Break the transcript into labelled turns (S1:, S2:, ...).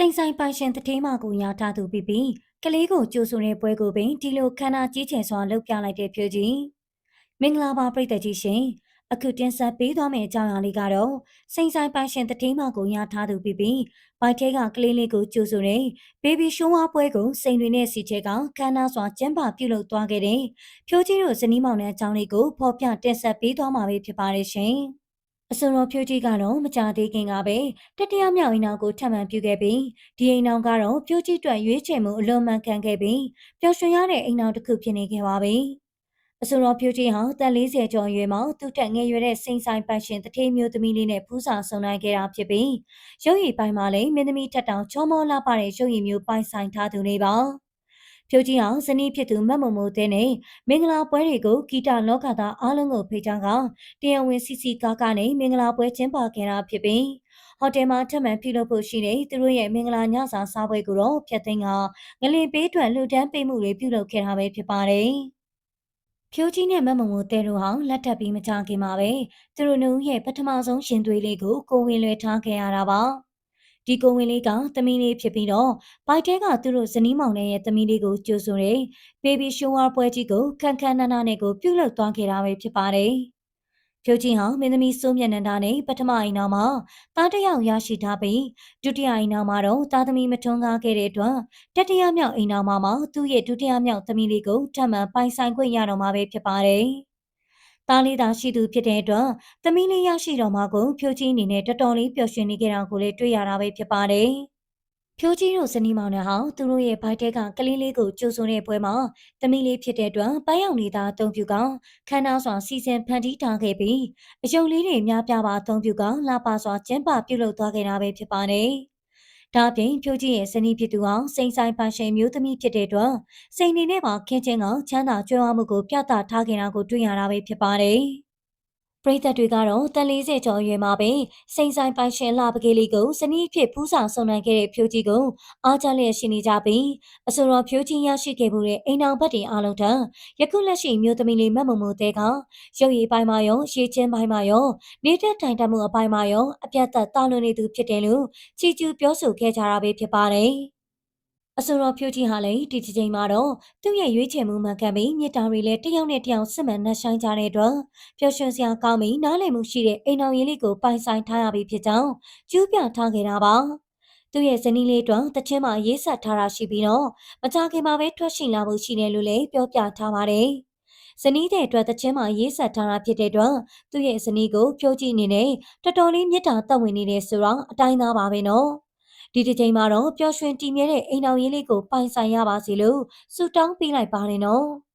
S1: စိန်ဆိုင်ပိုင်ရှင်တထေးမကိုညာထားသူပြီးပြီးကလေးကိုကြိုဆိုတဲ့ပွဲကိုပင်ဒီလိုခန္ဓာကြီးကျယ်စွာလှုပ်ပြလိုက်တဲ့ဖြိုကြီးမင်္ဂလာပါပရိသတ်ကြီးရှင်အခုတင်ဆက်ပေးသွားမယ့်အကြောင်းအရာလေးကတော့စိန်ဆိုင်ပိုင်ရှင်တထေးမကိုညာထားသူပြီးပြီးဘိုက်ထဲကကလေးလေးကိုကြိုဆိုတဲ့ဘေဘီရှိုးဝါပွဲကိုစိန်တွေနဲ့စီချဲကခန္ဓာစွာကျင်းပပြုလုပ်သွားခဲ့တဲ့ဖြိုကြီးတို့ဇနီးမောင်နှံအကြောင်းလေးကိုဖော်ပြတင်ဆက်ပေးသွားမှာဖြစ်ပါတယ်ရှင် အစိုးရဖြိုးကြီးကတော့မကြသေးခင်ကပဲတတိယမြောက်အိမ်အောင်ကိုထပ်မံပြုခဲ့ပြီးဒီအိမ်အောင်ကတော့ဖြိုးကြီးတွက်ရွေးချယ်မှုအလွန်မှန်ကန်ခဲ့ပြီးပျော်ရွှင်ရတဲ့အိမ်အောင်တစ်ခုဖြစ်နေခဲ့ပါပြီ။အစိုးရဖြိုးကြီးဟာတက်40ကျော်ရွယ်မှာသူ့တက်ငယ်ရွယ်တဲ့စိန်ဆိုင်ပန့်ရှင်တထေးမျိုးသမီးလေးနဲ့ဖူးစာဆုံနိုင်ခဲ့တာဖြစ်ပြီးရုပ်ရည်ပိုင်းမှာလည်းမင်းသမီးထက်တောင်ချောမောလာပတဲ့ရုပ်ရည်မျိုးပိုင်ဆိုင်ထားသူလေးပါ။ ဖြိုးကြီးအောင်ဇနီးဖြစ်သူမတ်မမိုတဲ့နဲ့မင်္ဂလာပွဲတွေကိုဂီတလောကသားအားလုံးကိုဖိတ်ကြားကတရားဝင်စီစီကားကားနဲ့မင်္ဂလာပွဲကျင်းပခဲ့တာဖြစ်ပြီးဟိုတယ်မှာထပ်မံပြုလုပ်ဖို့ရှိတဲ့သူတို့ရဲ့မင်္ဂလာညစာစားပွဲကိုတော့ဖျက်သိမ်းကငလင်ပေးတွက်လှူဒန်းပေးမှုတွေပြုလုပ်ခဲ့တာပဲဖြစ်ပါတယ်။ဖြိုးကြီးနဲ့မမုံကိုတဲတို့ဟောင်းလက်ထပ်ပြီးမကြခင်မှာပဲသူတို့နှုတ်ရဲ့ပထမဆုံးရှင်သွေးလေးကိုကိုဝင်လွယ်ထားခဲ့ရတာပါ။ ဒီကိုဝင်လေးကသမီးလေးဖြစ်ပြီးတော့ဘိုက်တဲကသူတို့ဇနီးမောင်နှံရဲ့သမီးလေးကိုကြိုဆိုတဲ့ဘေဘီရှိုးဝါပွဲကြီးကိုခန်းခန်းနာနာနဲ့ကိုပြုလုပ်သွားခဲ့တာပဲဖြစ်ပါတယ်။ဖြိုချင်းဟာမင်းသမီးစိုးမျက်နှာတာနဲ့ပထမအိမ်နောက်မှာသားတယောက်ရရှိထားပြီးဒုတိယအိမ်နောက်မှာတော့သားသမီးမထွန်းကားခဲ့တဲ့အတွက်တတိယမြောက်အိမ်နောက်မှာမှသူ့ရဲ့ဒုတိယမြောက်သမီးလေးကိုထပ်မံပိုင်ဆိုင်ခွင့်ရတော့မှာပဲဖြစ်ပါတယ်။ သားလေးသာရှိသူဖြစ်တဲ့အတွက်သမီးလေးရရှိတော်မှာကိုဖြိုးကြီးအနေနဲ့တော်တော်လေးပျော်ရွှင်နေကြတာကိုလည်းတွေ့ရတာပဲဖြစ်ပါတယ်။ဖြိုးကြီးတို့ဇနီးမောင်နှံဟာသူတို့ရဲ့ဘိုက်တဲကကလေးလေးကိုကြိုဆိုတဲ့ပွဲမှာသမီးလေးဖြစ်တဲ့အတွက်ပန်းရောင်နေသားအုံပြူကခန်းသားစွာစီစဉ်ဖန်တီးထားခဲ့ပြီးအယုံလေးတွေများပြားပါအုံပြူကလာပါစွာကျင်းပပြုလုပ်သွားခဲ့တာပဲဖြစ်ပါတယ်။ ဒါအပြင်ဖြိုးကြီးရဲ့ဇနီးဖြစ်သူအောင်စိန်ဆိုင်ပါရှင်မျိုးသမီးဖြစ်တဲ့အတွက်စိန်နေနဲ့ပါခင်းချင်းကချမ်းသာကြွယ်ဝမှုကိုပြသထားခဲ့တာကိုတွေ့ရတာပဲဖြစ်ပါတယ်။ ပရိသတ်တွေကတော့တန်40ကျော်အရွယ်မှာပဲစိန်ဆိုင်ပိုင်ရှင်လာပကေးလေးကိုစနီးဖြစ်ဖူးဆောင်ဆုံနိုင်ခဲ့တဲ့ဖြိုးကြီးကိုအားကြလျက်ရှိနေကြပြီးအဆိုတော်ဖြိုးကြီးရရှိခဲ့မှုတဲ့အိမ်အောင်ဘက်တင်အားလုံးထံယခုလက်ရှိမျိုးသမီးလေးမတ်မုံမိုတဲကရုပ်ရည်ပိုင်းမှာရောရှေးချင်းပိုင်းမှာရောနေတဲ့တိုင်တမှုအပိုင်းမှာရောအပြတ်သက်တာလွန်နေသူဖြစ်တယ်လို့ချီကျူးပြောဆိုခဲ့ကြတာပဲဖြစ်ပါတယ်။ အဆိုတော်ဖြိုးကြီးဟာလည်းဒီတစ်ချိန်မှာတော့သူ့ရဲ့ရွေးချယ်မှုမှန်ကန်ပြီးမြစ်တာတွေလည်းတယောက်နဲ့တယောက်စစ်မှန်နှဆိုင်ကြတဲ့အတွက်ပျော်ရွှင်စရာကောင်းပြီးနားလည်မှုရှိတဲ့အိမ်တော်ရင်းလေးကိုပိုင်ဆိုင်ထားရပြီဖြစ်ကြောင်းကျူးပြထားခဲ့တာပါသူ့ရဲ့ဇနီးလေးတို့တချင်းမှာရေးဆက်ထားတာရှိပြီးတော့မကြခင်မှာပဲထွက်ရှိလာဖို့ရှိတယ်လို့လည်းပြောပြထားပါတယ်ဇနီးတဲ့အတွက်တချင်းမှာရေးဆက်ထားတာဖြစ်တဲ့အတွက်သူ့ရဲ့ဇနီးကိုဖြိုးကြည့်နေနဲ့တော်တော်လေးမြတ်တာတက်ဝင်နေတယ်ဆိုတော့အတိုင်းသားပါပဲနော် ဒီတစ်ချိန်မှာတော့ပျော်ရွှင်တည်မြဲတဲ့အိမ်တော်ရေးလေးကိုပိုင်ဆိုင်ရပါစေလို့ဆုတောင်းပေးလိုက်ပါတယ်နော်။